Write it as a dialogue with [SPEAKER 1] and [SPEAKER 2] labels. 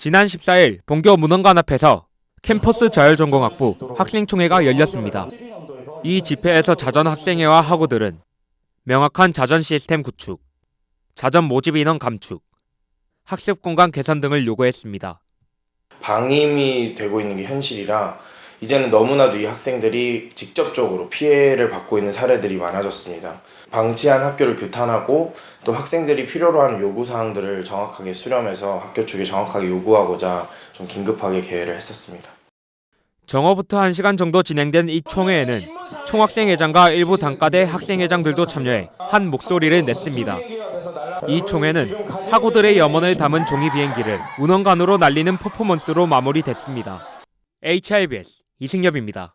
[SPEAKER 1] 지난 14일 본교 문헌관 앞에서 캠퍼스 자율전공학부 학생총회가 열렸습니다. 이 집회에서 자전 학생회와 학우들은 명확한 자전 시스템 구축, 자전 모집 인원 감축, 학습 공간 개선 등을 요구했습니다.
[SPEAKER 2] 방임이 되고 있는 게 현실이라 이제는 너무나도 이 학생들이 직접적으로 피해를 받고 있는 사례들이 많아졌습니다. 방치한 학교를 규탄하고 또 학생들이 필요로 하는 요구 사항들을 정확하게 수렴해서 학교 측에 정확하게 요구하고자 좀 긴급하게 개회를 했었습니다.
[SPEAKER 1] 정오부터 1시간 정도 진행된 이 총회에는 총학생회장과 일부 단과대 학생회장들도 참여해 한 목소리를 냈습니다. 이 총회는 학우들의 염원을 담은 종이 비행기를 운원관으로 날리는 퍼포먼스로 마무리됐습니다. HIBS 이승엽입니다.